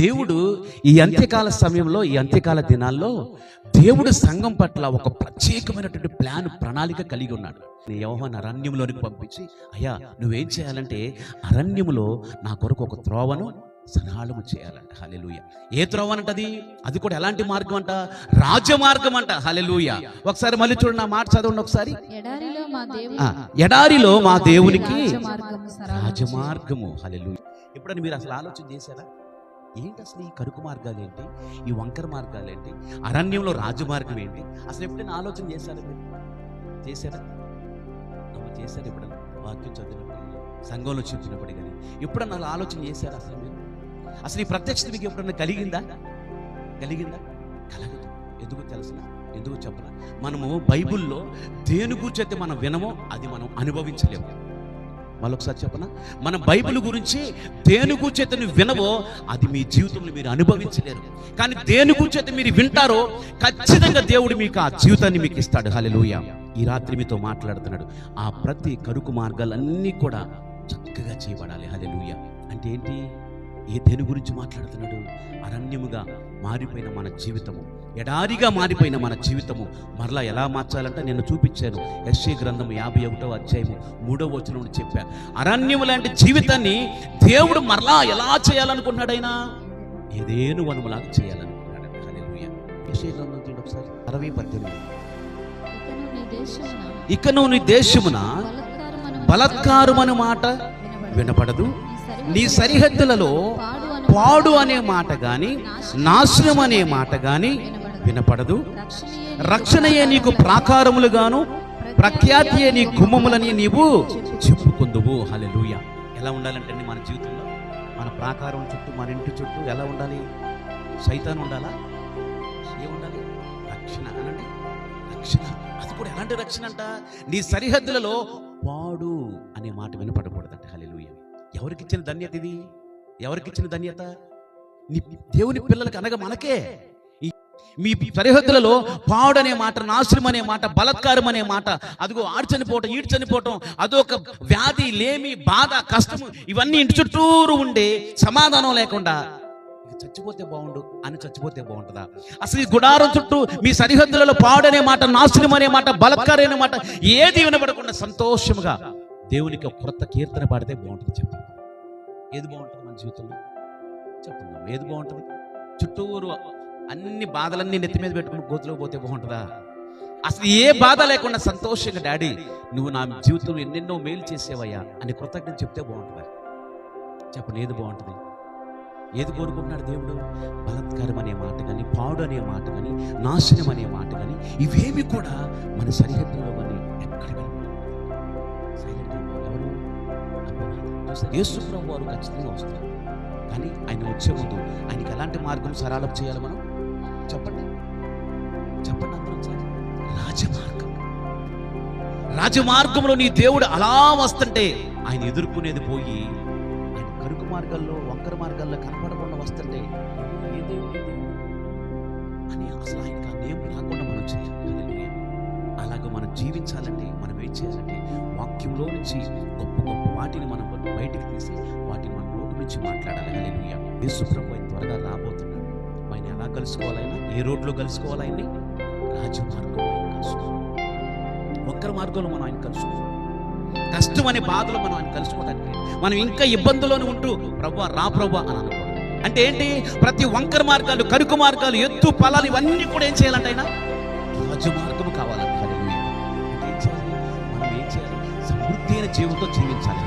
దేవుడు ఈ అంత్యకాల సమయంలో ఈ అంత్యకాల దినాల్లో దేవుడు సంఘం పట్ల ఒక ప్రత్యేకమైనటువంటి ప్లాన్ ప్రణాళిక కలిగి ఉన్నాడు. యోహాన్ అరణ్యంలోనికి పంపించి అయ్యా నువ్వేం చేయాలంటే అరణ్యములో నా కొరకు ఒక త్రోవను సరళము చేయాలంట. హలెలూయ ఏ త్రోవ అంటది అది కూడా ఎలాంటి మార్గం అంట రాజమార్గం అంట హలెలూయ ఒకసారి మళ్ళీ చూడండి నా మాట చదవండి ఒకసారి. ఎడారిలో మా దేవునికి రాజమార్గము సరళము రాజమార్గము. హలెలు ఎప్పుడని మీరు అసలు ఆలోచన చేశారా? ఏంటి అసలు ఈ కరుకు మార్గాలు ఏంటి ఈ వంకర మార్గాలు ఏంటి అరణ్యంలో రాజమార్గం ఏంటి? అసలు ఎప్పుడైనా ఆలోచన చేశారా మీరు? చేశారా? అమ్మ చేశారు ఎప్పుడన్నా? వాక్యం చదివినప్పుడు సంఘంలో చూసినప్పుడు కానీ ఎప్పుడన్నా ఆలోచన చేశారా అసలు మీరు? అసలు ఈ ప్రత్యక్షత మీకు ఎప్పుడన్నా కలిగిందా? కలిగిందా? కలగదు. ఎందుకు తెలుసిన ఎందుకు చెప్పరా మనము బైబిల్లో దేని గురించి మనం వినమో అది మనం అనుభవించలేము. మరొకసారి చెప్పనా? మన బైబిల్ గురించి దేని గురించి నువ్వు వినవో అది మీ జీవితంలో మీరు అనుభవించలేరు. కానీ దేని గురించి మీరు వింటారో ఖచ్చితంగా దేవుడు మీకు ఆ జీవితాన్ని మీకు ఇస్తాడు. హలెలుయ ఈ రాత్రి మీతో మాట్లాడుతున్నాడు. ఆ ప్రతి కరుకు మార్గాలన్నీ కూడా చక్కగా చేయబడాలి. హలెలుయ అంటే ఏంటి? ఏ దేని గురించి మాట్లాడుతున్నాడు? అరణ్యముగా మారిపోయిన మన జీవితము. ఎడారిగా మారిపోయిన మన జీవితము. మరలా ఎలా మార్చాలంటే నేను చూపించాను. యశ్య గ్రంథం యాభై ఒకటో అధ్యాయము మూడో వచనం చెప్పా. అరణ్యము లాంటి జీవితాన్ని దేవుడు మరలా ఎలా చేయాలనుకున్నాడైనా ఏదేను వనములాగా చేయాలనుకున్నాడు హల్లెలూయా. గ్రంథం చూడండి ఒకసారి. అరవై పద్దెనిమిది. ఇకను నీ దేశమున బలత్కారమను మాట వినబడదు. వినపడదు నీ సరిహద్దులలో పాడు అనే మాట గాని నాశనం అనే మాట గాని వినపడదు. రక్షణయే నీకు ప్రాకారములుగాను ప్రఖ్యాతియే నీ గుమ్మములని నీవు చెప్పుకుందువు. హల్లెలూయా. ఎలా ఉండాలంటే మన జీవితంలో? మన ప్రాకారం చుట్టూ మన ఇంటి చుట్టూ ఎలా ఉండాలి? సైతాన్ ఉండాలా? ఏముండాలి ఉండాలి? రక్షణ అనండి. రక్షణ. అది కూడా ఎలాంటి రక్షణ అంట? నీ సరిహద్దులలో పాడు అనే మాట వినపడకూడదంట. హల్లెలూయా. ఎవరికి ఇచ్చిన ధన్యత ఇది? ఎవరికిచ్చిన ధన్యత? నీ దేవుని పిల్లలకి అనగా మనకే. మీ సరిహద్దులలో పావుడనే మాట నాశనం అనే మాట బలత్కారం అనే మాట అదిగో ఆడ్చనిపోవటం ఈడ్చనిపోవటం అదొక వ్యాధి లేమి బాధ కష్టము ఇవన్నీ ఇంటి చుట్టూరు ఉండే సమాధానం లేకుండా చచ్చిపోతే బాగుండు అని చచ్చిపోతే బాగుంటుందా? అసలు ఈ గుడారం చుట్టూ మీ సరిహద్దులలో పాడనే మాట నాశనం అనే మాట బలత్కారం మాట ఏది వినబడకుండా సంతోషముగా దేవునికి క్రొత్త కొత్త కీర్తన పాడితే బాగుంటుంది చెప్పండి. ఏది బాగుంటుంది మన జీవితంలో? చెప్తున్నాం. ఏది బాగుంటుంది? చుట్టూరు అన్ని బాధలన్నీ నెత్తి మీద పెట్టుకుని గోతులకు పోతే బాగుంటుందా? అసలు ఏ బాధ లేకుండా సంతోషంగా డాడీ నువ్వు నా జీవితంలో ఎన్నెన్నో మేలు చేసేవయ్యా అని కృతజ్ఞత చెప్తే బాగుంటుందా? చెప్పండి ఏది బాగుంటుంది? ఏది కోరుకుంటున్నాడు దేవుడు? బలత్కారం అనే మాట కానీ పాడు అనే మాట కానీ నాశనం అనే మాట కానీ ఇవేమి కూడా మన సరిహద్దులో కానీ వస్తారు చూస్తే యేసుప్రభు వారు ఖచ్చితంగా వస్తారు. కానీ ఆయన వచ్చే ముందు ఆయనకి ఎలాంటి మార్గం సరాలం చేయాలి మనం? చెప్పండి. చెప్పండి అందరం ఒకసారి. రాజమార్గం. రాజమార్గంలో నీ దేవుడు అలా వస్తుంటే ఆయన ఎదుర్కొనేది పోయి ఆయన కరుకు మార్గాల్లో వంకర మార్గాల్లో కనపడకుండా వస్తుంటే ఏ దేవుడు అని అసలు ఆయనకి ఆ నేమ్ రాకుండా మనం చేయాలి హల్లెలూయా. అలాగ మనం జీవించాలంటే మనం ఏం చేయాలంటే వాక్యంలో నుంచి గొప్ప బయటికి తీసి వాటిని మన నోటి నుంచి మాట్లాడాలి. హల్లెలూయా. యేసు ప్రభు ఆయన త్వరగా రాబోతున్నాడు. ఆయన ఎలా కలుసుకోవాలైనా ఏ రోడ్లో కలుసుకోవాలని రాజమార్గంలో ఆయన కలుసుకోవాలి ఒక్కరి మార్గంలో మనం ఆయన కలుసుకోవాలి కష్టం అనే బాధలు మనం ఆయన కలుసుకోవడానికి మనం ఇంకా ఇబ్బందుల్లోనే ఉంటూ ప్రభా రా ప్రభా అని అనకూడదు. అంటే ఏంటి? ప్రతి వంకర మార్గాలు కరుకు మార్గాలు ఎత్తు పొలాలు ఇవన్నీ కూడా ఏం చేయాలంటే ఆయన రాజమార్గం కావాలంటే ఏం చేయాలి? మనం ఏం చేయాలి? సమృద్ధి అయిన జీవితం జీవించాలి.